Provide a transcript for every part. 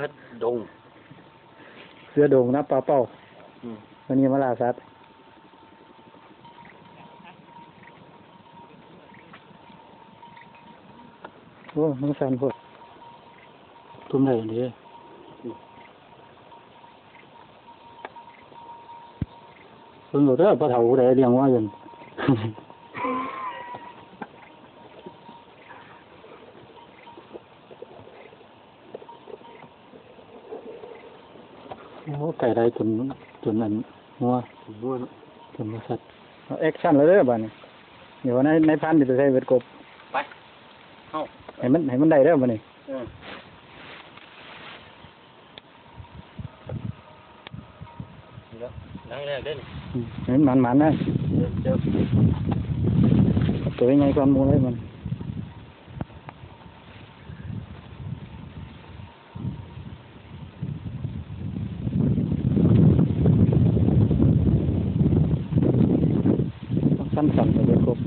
นัดดง เสือโด่งนะปลาเป้าอืม วันนี้มาล่าสัตว์โอ้มึงสันพวกทุ่มไหนดีเพิ่งรู้เด้อปลาเถาได้เลี้ยงว่าอยู่ โอ้ไก่ได้ จนจนนั้นหัวม้วนจนมาสัตว์เอาแอคชั่นแล้วเด้อบ้านี้เดี๋ยวในในพันธุ์จะใช้เวทกบไปเข้าให้มันให้มันได้เด้อบ้านี้เออนี่แล้วนั่งแรกเด้นอืมให้มันมันๆนะเดี๋ยวเดี๋ยวตัวยังไงก่อนหมูเลยมันสั้นสั่นๆไปเลยครบ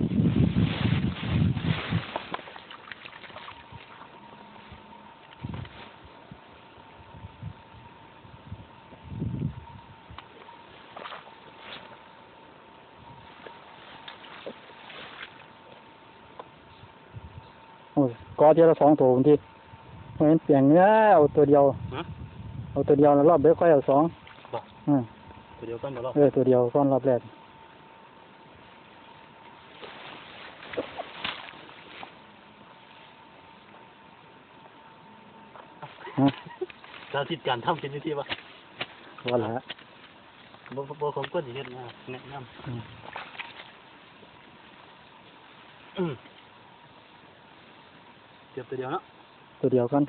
โอ้ย กอเทียละสองตัวบางทีไม่เห็นเปลี่ยนเนื้อเอาตัวเดียวฮะ เอาตัวเดียวแล้วรอบเดียวค่อยเอาสองบอกอืมตัวเดียวกันบ่รอบเออตัวเดียวก้อนรอบแรกฮะสาธิตการทำเป็นวิธีป่ะว่าละบ่บ่บ่ของเพิ่นสิเฮ็ดนะแนะนำอืมอืมเก็บตัวเดียวเนาะ ตัวเดียวกัน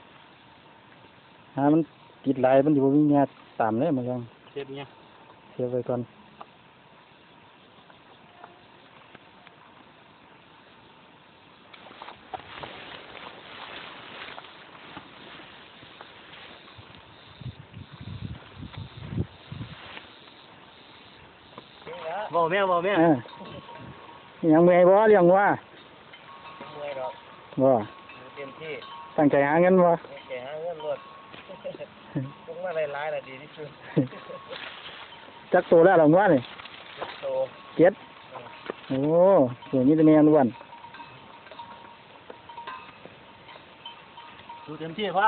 หามันติดลายมันอยู่วิ่งแง่ตามเลยมันยัง เชฟเนี่ย เสียไว้ก่อน บ่แม่บ่แม่ เออยังเมื่อยบ่เลี้ยงว่า เมื่อยดอก บ่ เต็ม ที่ตั้งใจหาเงินบ่แกหาเงินรวดคงมาหลายๆน่ะดีที่สุดจักตัวแล้วหรอว่านี่โตเจ็ดโอ้สวยนี่เป็นแนวอ้วนดูเต็มที่พ่อ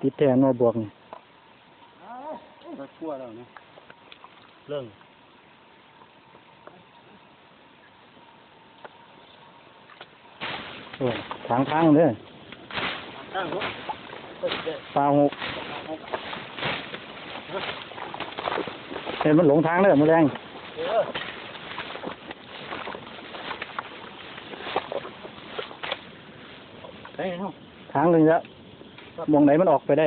ติดแทนมาบวกนี่ ก็ชั่วแล้วนะเรื่องโอ้ทางทางเด้อตั้งรถเปิดเด้อปลาหกเห็นมันหลงทางเด้อมือแรงเออไปเนาะทางหนึ่งแล้วมองไหนมันออกไปได้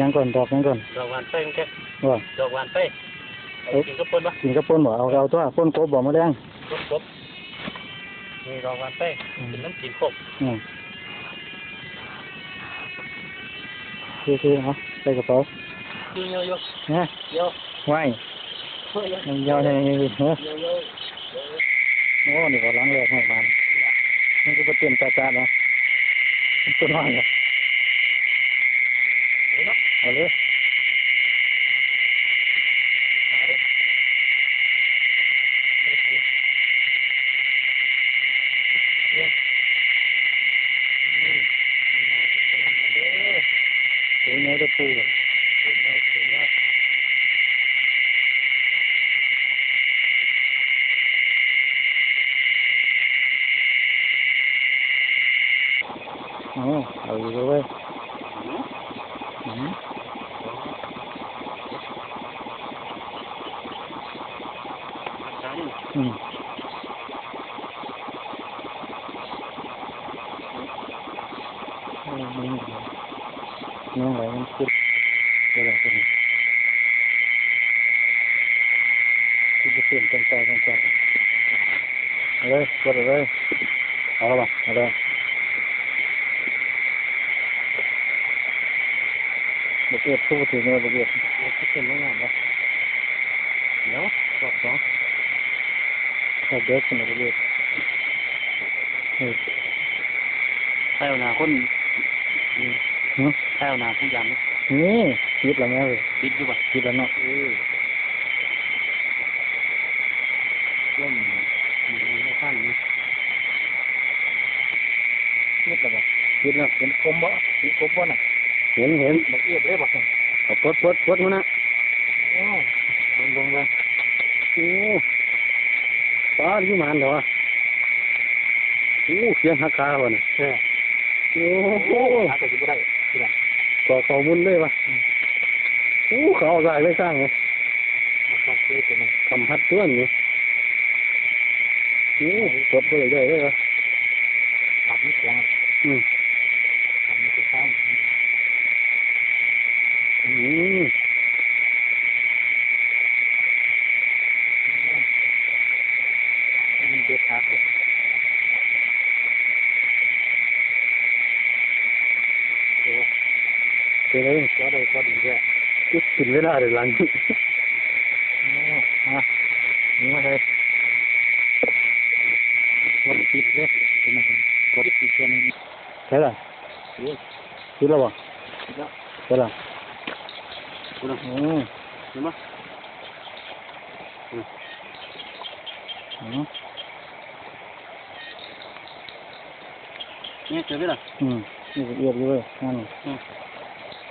ยังก่อนดอกยังก่อนดอกหวานไปมันแค่ว่าดอกหวานไปเอากินก็ปนปะกินกระปุนบ่เอาเอาตัวปุนกบบ่มาแรงครบครบมีดอกหวานไปกินน้ำกินครบอืมคือคือเอาใส่กระเป๋าคือเยอะเยอะเนี่ยเยอะไหวเยอะเยอะมันยาวใช่ไหมเฮ้ยเยอะเยอะโอ้นี่ก็ล้างแรกให้มานี่ก็เป็นจ้าจ้าเนาะต้นว่างเลยเอาเลยถึงไหนจะปูอะเอาเอาอยู่เลยเว้ยอืมโอ้มันน้องไหลมันขึ้นเดี๋ยวเราจะนี่ขึ้นไปเปลี่ย அது தேனோட பூ Oh, I was away. Mm-hmm. Ừ. Nó lại chết cái là cái cái tiền trong tay trong tay. Ở đây, qua ở đây. Ở đâu ở đây. Một việc thu thì nghe một việc cái tiền nó làm đó. Nhớ sọt đó ลยบกเอียดเป็นไม่งามเลยเดี๋ยวสอบสองถ้าเด็กขึ้นมาบกเอียดเฮ้ยใช่เอาหนาคนหึใช่เอาหนาผู้ยำนะนี่คิดแล้วแม่เลยติดอยู่ป่ะคิดแล้วเนาะเออร่มมีในข้างนี้คิดแล้วบ่คิดแล้วเห็นคมบ่เห็นคมบ่น่ะเห็นเห็นบกเอียดเลยบ่เอาปลดปลดปลดมันนะโอ้ลงลงเลยโอ้ ปลาที่มันเหรอโอ้เสียงหักคาวะเนี่ยเออโอ้โหหาแต่สิบ่ได้คิดแล้วก่อเขามุนเลยวะโอ้เขาเอาได้เลยสร้างเลยเอาเข้าเกยตัวนึงทำพัดตัวนี่โอ้ปลดไปเลยได้เลยวะ ตัดนี่แข็งอืม 제대로 잡아야 되는데 쭉 길래나 하려니 아, 이거 해. 꽃 피트래. 꽃 피트는. 해라. 예. 들어 봐. 해라. 그래. 응. 그만. 응. 응. 예, 저기라. 응. 이거 이거 이거. 응. 응.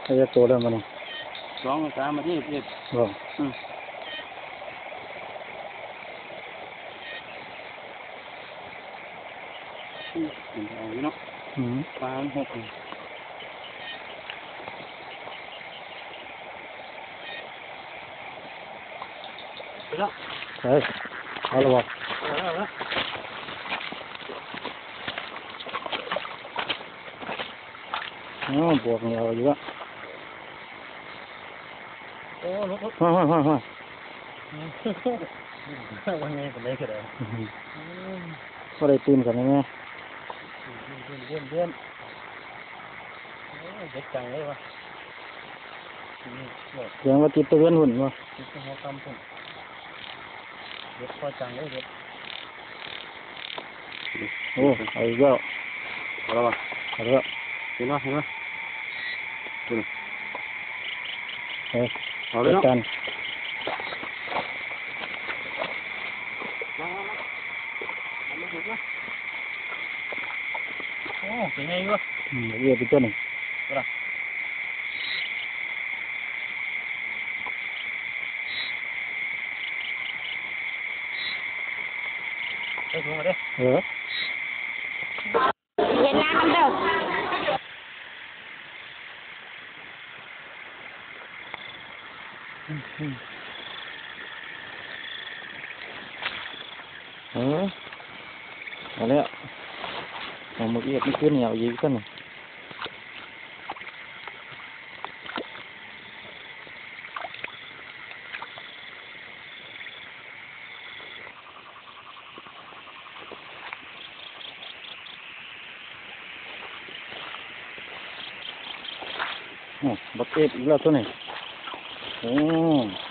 งใช่ละคิดแล้ววะใช่ละคุณอะอืมเห็นไหมอืมเนี่ยเจอไหมล่ะอืมนี่ละเอียดอยู่เลยนั่นอืมถ้าจะโตแล้วมันนี่สองสามมาที่เอ็ดบ่อืมอืมเอาอยู่เนาะอืมปลาหกนี่ไปแล้วใช่เอาละบ่เอาแล้วเอาแล้วอ๋อบวกนี่เอาอยู่วะโอ้ลุกลุกฮ่าฮ่าฮ่าฮ่าวันนี้เป็นไรกันเลยก็ได้ตื่นกันไหมเยี่ยมเยี่ยมเด็กจังเลยวะนี่เด็กเสียงว่าติดตะเวนหุ่นบ่เด็กหัวคำพุ่งเด็กพอจังเลยเด็กโอ้เอาอีกแล้วเอาละวะเอาแล้วเห็นไหมเห็นไหมเฮ้ยเอาเลจัยดเนาะการโอ้เป็ Vale. ¿Qué? Oh, tiene ahí va. Mira, mira, pitones. Espera. ¿Eh? เออเอาแล้วเอาหมึกเอียดนี่ขึ้นเหนียวอีกตัวหนึ่งโอ้บักเอ็ดอีกแล้วตัวหนึ่ Mm.